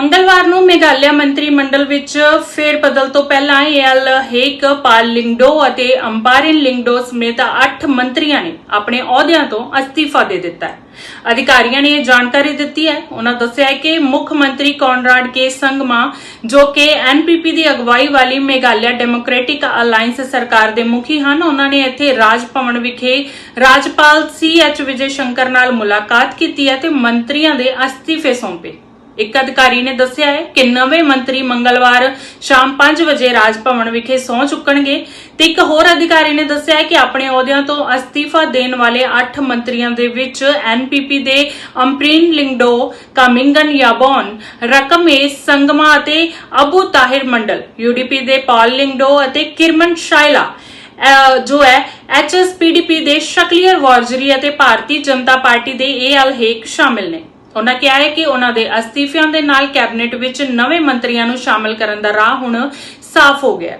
ਮੰਗਲਵਾਰ ਨੂੰ ਮੇਘਾਲਿਆ ਮੰਤਰੀ ਮੰਡਲ ਵਿੱਚ ਫੇਰ ਬਦਲ ਤੋਂ ਪਹਿਲਾਂ ਏਐਲ ਹੇਕ, ਪਾਲ ਲਿੰਗਡੋ ਅਤੇ ਅੰਪਾਰਿਨ ਲਿੰਗਡੋ ਸਮੇਤ 8 ਮੰਤਰੀਆਂ ਨੇ ਆਪਣੇ ਅਹੁਦਿਆਂ ਤੋਂ ਅਸਤੀਫਾ ਦੇ ਦਿੱਤਾ ਹੈ। ਅਧਿਕਾਰੀਆਂ ਨੇ ਇਹ ਜਾਣਕਾਰੀ ਦਿੱਤੀ ਹੈ। ਉਹਨਾਂ ਦੱਸਿਆ ਹੈ ਕਿ ਮੁੱਖ ਮੰਤਰੀ ਕੌਨਰਾਡ ਕੇ ਸੰਗਮਾ, ਜੋ ਕਿ ਐਨਪੀਪੀ ਦੀ ਅਗਵਾਈ ਵਾਲੀ ਮੇਘਾਲਿਆ ਡੈਮੋਕ੍ਰੈਟਿਕ ਅਲਾਈਅੰਸ ਸਰਕਾਰ ਦੇ ਮੁਖੀ ਹਨ, ਉਹਨਾਂ ਨੇ ਇੱਥੇ ਰਾਜ ਭਵਨ ਵਿਖੇ ਰਾਜਪਾਲ ਸੀ ਐਚ ਵਿਜੇ ਸ਼ੰਕਰ ਨਾਲ ਮੁਲਾਕਾਤ ਕੀਤੀ ਹੈ ਮੰਤਰੀਆਂ ਦੇ ਅਸਤੀਫੇ ਸੌਂਪੇ। ਇੱਕ ਅਧਿਕਾਰੀ ਨੇ ਦੱਸਿਆ ਹੈ ਕਿ ਨਵੇਂ ਮੰਤਰੀ ਮੰਗਲਵਾਰ ਸ਼ਾਮ 5 ਵਜੇ ਰਾਜ ਭਵਨ ਵਿਖੇ ਸਹੁੰ ਚੁੱਕਣਗੇ ਤੇ ਇੱਕ ਹੋਰ ਅਧਿਕਾਰੀ ਨੇ ਦੱਸਿਆ ਹੈ ਕਿ ਆਪਣੇ ਅਹੁਦਿਆਂ ਤੋਂ ਅਸਤੀਫਾ ਦੇਣ ਵਾਲੇ 8 ਮੰਤਰੀਆਂ ਦੇ ਵਿੱਚ ਐਨਪੀਪੀ ਦੇ ਅੰਪ੍ਰੀਨ ਲਿੰਗਡੋ, ਕਾਮਿੰਗਨ ਯਾਬੋਨ, ਰਕਮੇ ਸੰਗਮਾ ਅਤੇ ਅਬੂ ਤਾਹਿਰ ਮੰਡਲ, ਯੂਡੀਪੀ ਦੇ ਪਾਲ ਲਿੰਗਡੋ ਅਤੇ ਕਿਰਮਨ ਸ਼ਾਇਲਾ ਜੋ ਹੈ ਐਚਐਸਪੀਡੀਪੀ ਦੇ ਸ਼ਕਲੀਅਰ ਵਾਰਜਰੀ ਅਤੇ ਭਾਰਤੀ ਜਨਤਾ ਪਾਰਟੀ ਦੇ ਏਐਲ ਹੇਕ ਸ਼ਾਮਿਲ ਨੇ। ਉਹਨਾਂ ਕਿਹਾ ਹੈ ਕਿ ਉਹਨਾਂ ਦੇ ਅਸਤੀਫਿਆਂ ਦੇ ਨਾਲ ਕੈਬਨਿਟ ਵਿੱਚ ਨਵੇਂ ਮੰਤਰੀਆਂ ਨੂੰ ਸ਼ਾਮਿਲ ਕਰਨ ਦਾ ਰਾਹ ਹੁਣ ਸਾਫ਼ ਹੋ ਗਿਆ ਹੈ।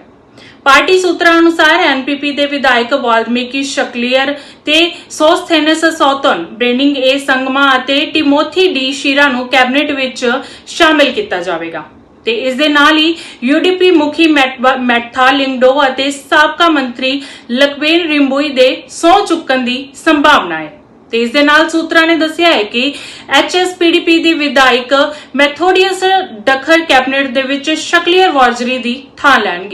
ਪਾਰਟੀ ਸੂਤਰਾਂ ਅਨੁਸਾਰ ਐਨਪੀਪੀ ਦੇ ਵਿਧਾਇਕ ਵਾਲਮੀਕੀ ਸ਼ਕਲੀਅਰ ਤੇ ਸੋਸਥੇਨਸ ਸੌਤਨ ਬ੍ਰੇਨਿੰਗ ਏ ਸੰਗਮਾ ਅਤੇ ਟਿਮੋਥੀ ਡੀ ਸ਼ੀਰਾ ਨੂੰ ਕੈਬਨਿਟ ਵਿੱਚ ਸ਼ਾਮਿਲ ਕੀਤਾ ਜਾਵੇਗਾ ਤੇ ਇਸ ਦੇ ਨਾਲ ਹੀ ਯੂਡੀਪੀ ਮੁਖੀ ਮੈਟ- ਲਿੰਗਡੋ ਅਤੇ ਸਾਬਕਾ ਮੰਤਰੀ ਲਖਬੀਰ ਰਿੰਬੂਈ ਦੇ ਸਹੁੰ ਚੁੱਕਣ ਦੀ ਸੰਭਾਵਨਾ ਹੈ ਤੇ ਇਸ ਦੇ ਨਾਲ ਸੂਤਰਾਂ ਨੇ ਦੱਸਿਆ ਹੈ ਕਿ ਐਚਐਸਪੀਡੀਪੀ ਦੀ ਵਿਧਾਇਕ ਮੈਥੋਡੀਅਸ ਡਖਰ ਕੈਬਨਿਟ ਦੇ ਵਿੱਚ ਸ਼ਕਲੀਅਰ ਵਾਰਜਰੀ ਦੀ ਥਾਂ ਲੈਣਗੇ।